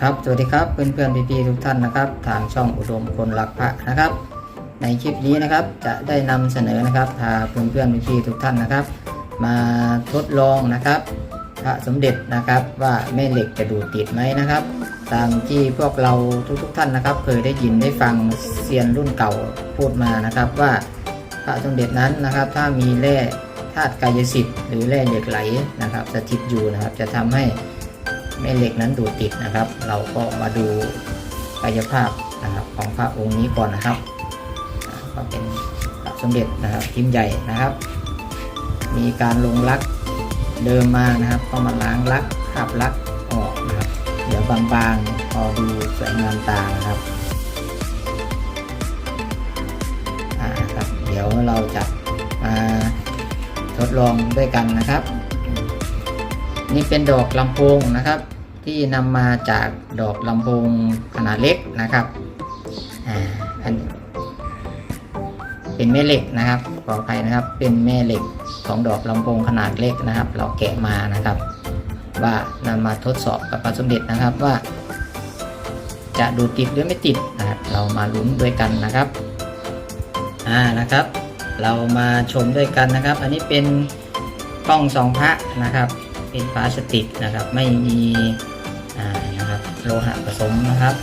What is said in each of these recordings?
ครับสวัสดีครับเพื่อนเพื่อนพี่พี่ๆทุกท่านนะครับทางช่องอุดมคนรักพระนะครับ ในคลิปนี้นะครับจะได้นำเสนอนะครับพาเพื่อนเพื่อนพี่พี่ๆทุกท่านนะครับ มาทดลองนะครับพระสมเด็จนะครับว่าแม่เหล็กจะดูดติดไหมนะครับ ตามที่พวกเราทุกๆท่านนะครับ เคยได้ยินได้ฟังเซียนรุ่นเก่าพูดมานะครับว่าพระสมเด็จนั้นนะครับ ถ้ามีแร่ธาตุกายสิทธิ์หรือแร่เหล็กไหลนะครับสถิตอยู่นะครับ จะทำให้ แม่เหล็กนั้นดูดติดนะครับ เราก็มาดูกายภาพนะครับของพระองค์นี้ก่อนนะครับก็เป็นพระสมเด็จนะครับพิมพ์ใหญ่นะครับ มีการลงลักเดิมมานะครับ ก็มาล้างลักคราบลักออกนะครับเดี๋ยวบางๆพอดูสวยงามตานะครับอ่าครับ เดี๋ยวเราจะมาทดลองด้วยกันนะครับ นี่เป็นดอกลำโพงนะครับ ที่นำมาจากดอกลำโพงขนาดเล็กนะครับอ่าอันเป็นแม่เหล็กนะครับขออภัยนะครับ เป็นแม่เหล็กของดอกลำโพงขนาดเล็กนะครับ เราแกะมานะครับ ว่านำมาทดสอบกับพระสมเด็จนะครับว่า จะดูดติดหรือไม่ติดนะครับ เรามาลุ้นด้วยกันนะครับอ่านะครับ เรามาชมด้วยกันนะครับ อันนี้เป็นกล้องสองพระนะครับ เป็นพลาสติกนะครับ ไม่มีนะครับโลหะผสมนะครับ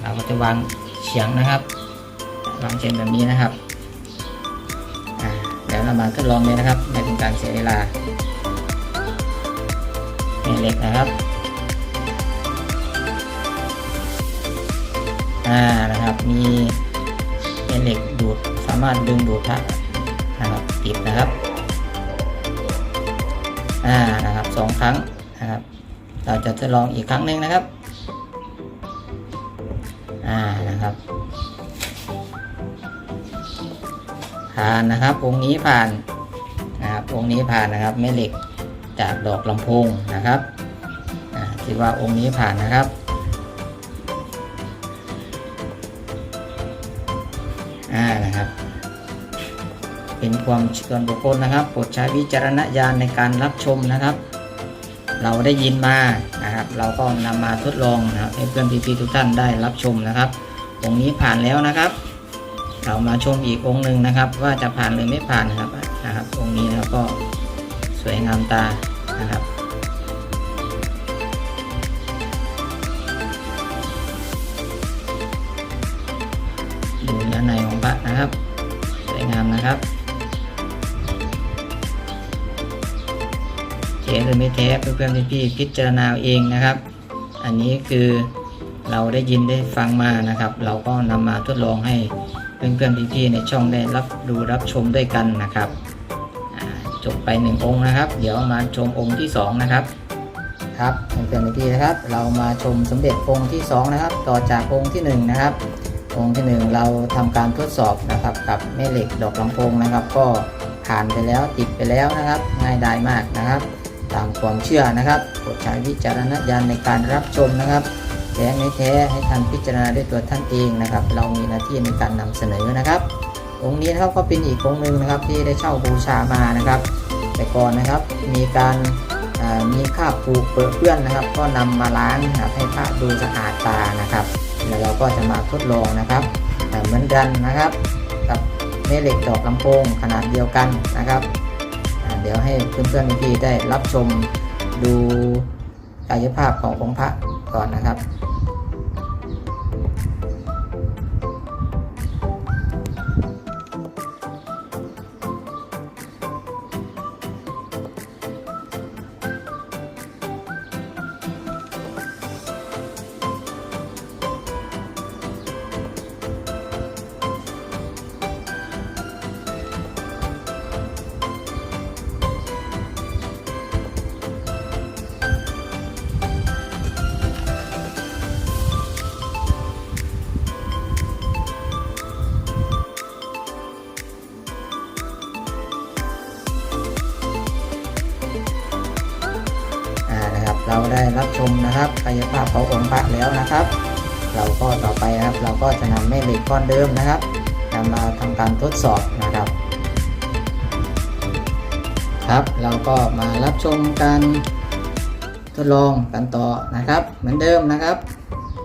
เราก็จะวางเฉียงนะครับ วางเช่นแบบนี้นะครับเดี๋ยวเรามาทดลองเลยนะครับไม่เป็นการเสียเวลาแม่เหล็กนะครับอ่านะครับ มีแม่เหล็กดูดสามารถดึงดูดพระนะครับติดนะครับ อ่านะครับสองครั้งนะครับ เราจะทดลองอีกครั้งหนึ่งนะครับ อ่านะครับ ผ่านนะครับองค์นี้ผ่านนะครับองค์นี้ผ่านนะครับแม่เหล็กจากดอกลำโพงนะครับอ่าคิดว่าองค์นี้ผ่านนะครับอ่านะครับ เป็นความส่วนบุคคลนะครับโปรดใช้วิจารณญาณในการรับชมนะครับ เราได้ยินมานะครับ เราก็นำมาทดลองนะครับให้เพื่อนพี่ๆทุกท่านได้รับชมนะครับองค์นี้ผ่านแล้วนะครับ เรามาชมอีกองค์หนึ่งนะครับ ว่าจะผ่านหรือไม่ผ่านนะครับนะครับองค์นี้นะครับก็สวยงามตานะครับดูเนื้อในของพระนะครับ สวยงามนะครับ ทหรือไม่แท้เพื่อนๆพี่ๆพิจารณาเองนะครับ อันนี้คือเราได้ยินได้ฟังมานะครับ เราก็นำมาทดลองให้เพื่อนๆพี่ๆในช่องได้รับดูรับชมด้วยกันนะครับจบไปหนึ่งองค์นะครับ เดี๋ยวมาชมองค์ที่สองนะครับครับเพื่อนๆพี่ๆนะครับ เรามาชมสมเด็จองค์ที่สองนะครับ ต่อจากองค์ที่หนึ่งนะครับองค์ที่หนึ่งเราทำการทดสอบนะครับกับแม่เหล็กดอกลำโพงนะครับ ก็ผ่านไปแล้วติดไปแล้วนะครับ ง่ายดายมากนะครับ ตามความเชื่อนะครับโปรดใช้วิจารณญาณในการรับชมนะครับแท้ไม่แท้ให้ท่านพิจารณาด้วยตัวท่านเองนะครับ เรามีหน้าที่ในการนำเสนอนะครับองค์นี้นะครับก็เป็นอีกองค์หนึ่งนะครับที่ได้เช่าบูชามานะครับ แต่ก่อนนะครับมีการมีคราบปูเปื้อนเปื้อนนะครับ ก็นำมาล้างนะครับให้พระดูสะอาดตานะครับแล้วเราก็จะมาทดลองนะครับเหมือนกันนะครับ กับแม่เหล็กดอกลำโพงขนาดเดียวกันนะครับ ดี๋ยวให้เพื่อนๆพี่ๆได้รับชมดูกายภาพขององค์พระก่อนนะครับ เราได้รับชมนะครับกายภาพขององค์พระแล้วนะครับ เราก็ต่อไปนะครับ เราก็จะนำแม่เหล็กก้อนเดิมนะครับนำมาทำการทดสอบนะครับ ครับ เราก็มารับชมการทดลองกันต่อนะครับ เหมือนเดิมนะครับ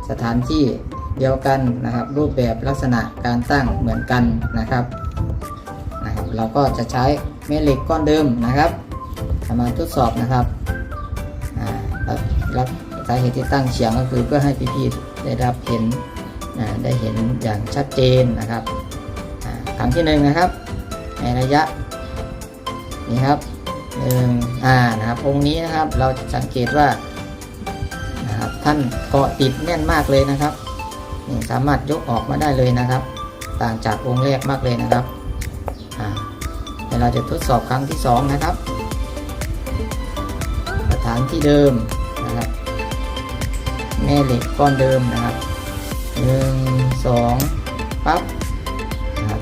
สถานที่เดียวกันนะครับ รูปแบบลักษณะการตั้งเหมือนกันนะครับนะครับ เราก็จะใช้แม่เหล็กก้อนเดิมนะครับมาทดสอบนะครับ แล้วแล้วสาเหตุที่ตั้งเฉียงก็คือเพื่อให้พี่ๆได้รับเห็นได้เห็นอย่างชัดเจนนะครับครั้งที่หนึ่งนะครับ ในระยะนี่ครับหนึ่งอ่านะครับองค์นี้นะครับเราสังเกตว่านะครับท่านเกาะติดแน่นมากเลยนะครับนี่สามารถยกออกมาได้เลยนะครับ ต่างจากองค์แรกมากเลยนะครับอ่าเดี๋ยวเราจะทดสอบครั้งที่สองนะครับ สถานที่เดิม แม่เหล็กก้อนเดิมนะครับหนึ่งสองปั๊บนะครับ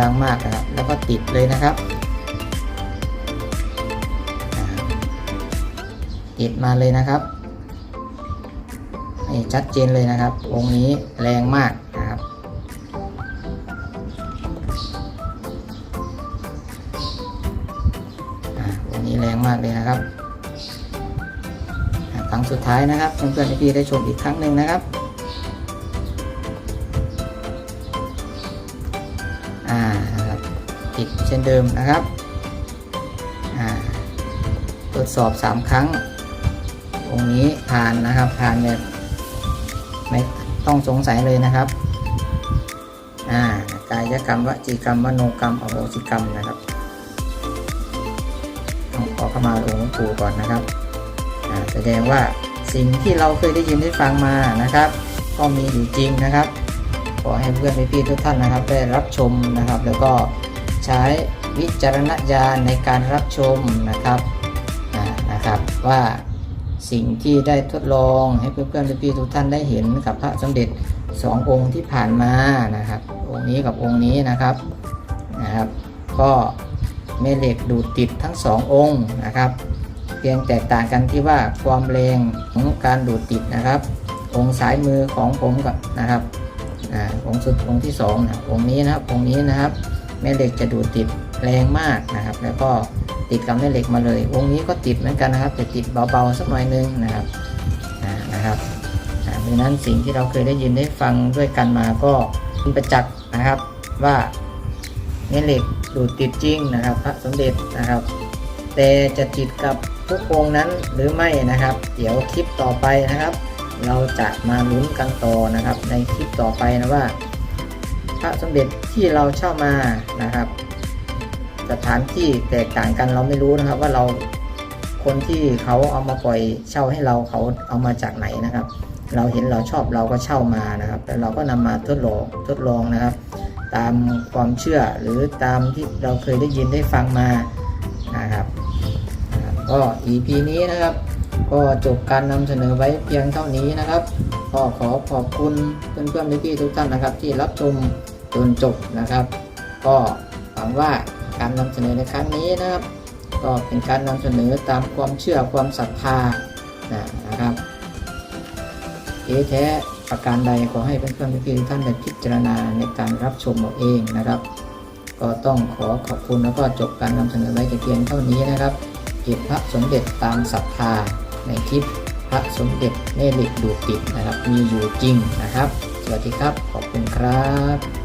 ดังมากนะครับ แล้วก็ติดเลยนะครับติดมาเลยนะครับนี่ชัดเจนเลยนะครับองค์นี้แรงมากนะครับ องค์นี้แรงมากเลยนะครับ รั้งสุดท้ายนะครับเพื่อนๆพี่ๆได้ชมอีกครั้งหนึ่งนะครับอ่านะครับติดเช่นเดิมนะครับอ่าตรวจสอบ 3 ครั้ง องค์นี้ผ่านนะครับผ่านแบบไม่ต้องสงสัยเลยนะครับอ่ากายกรรมวจีกรรมมโนกรรมอโหสิกรรมนะครับต้องขอเข้ามาหลวงปู่ก่อนนะครับ แสดงว่าสิ่งที่เราเคยได้ยินได้ฟังมานะครับ ก็มีอยู่จริงนะครับ ขอให้เพื่อนพี่ๆทุกท่านนะครับ ได้รับชมนะครับ แล้วก็ใช้วิจารณญาณในการรับชมนะครับนะครับว่าสิ่งที่ได้ทดลองให้เพื่อนๆพี่ๆทุกท่านได้เห็นกับพระสมเด็จสององค์ที่ผ่านมานะครับ องค์นี้กับองค์นี้นะครับนะครับ ก็แม่เหล็กดูดติดทั้งสององค์นะครับ พียงแตกต่างกันที่ว่าความแรงของการดูดติดนะครับองสายมือของผมกับนะครับองค์สุดองที่สองนะองนี้นะครับองนี้นะครับ แม่เหล็กจะดูดติดแรงมากนะครับ แล้วก็ติดกับแม่เหล็กมาเลย องนี้ก็ติดเหมือนกันนะครับแต่ติดเบาๆสักหน่อยนึงนะครับนะครับอ่าเพราะฉะนั้นสิ่งที่เราเคยได้ยินได้ฟังด้วยกันมาก็เป็นประจักษ์นะครับว่าแม่เหล็กดูดติดจริงนะครับ พระสมเด็จนะครับ แต่จะติดกับ ทุกองนั้นหรือไม่นะครับ เดี๋ยวคลิปต่อไปนะครับ เราจะมาลุ้นกันต่อนะครับ ในคลิปต่อไปนะว่า พระสมเด็จที่เราเช่ามานะครับ สถานที่แตกต่างกันเราไม่รู้นะครับ ว่าเราคนที่เขาเอามาปล่อยเช่าให้เราเขาเอามาจากไหนนะครับ เราเห็นเราชอบเราก็เช่ามานะครับแล้วเราก็นำมาทดลองทดลองนะครับ ตามความเชื่อหรือตามที่เราเคยได้ยินได้ฟังมานะครับ ก็ EP นี้นะครับ ก็จบการนำเสนอไว้เพียงเท่านี้นะครับก็ขอขอบคุณเพื่อนๆพี่ๆทุกท่านนะครับ ที่รับชมจนจบนะครับ ก็หวังว่าการนำเสนอในครั้งนี้นะครับ ก็เป็นการนำเสนอตามความเชื่อความศรัทธานะครับเอแท้ประการใดขอให้เพื่อนๆพี่ๆทุกท่านได้พิจารณาในการรับชมเอาเองนะครับ ก็ต้องขอขอบคุณแล้วก็จบการนำเสนอไว้แต่เพียงเท่านี้นะครับ เก็บพระสมเด็จตามศรัทธาในคลิปพระสมเด็จเนลิดูติดนะครับ มีอยู่จริงนะครับ สวัสดีครับ ขอบคุณครับ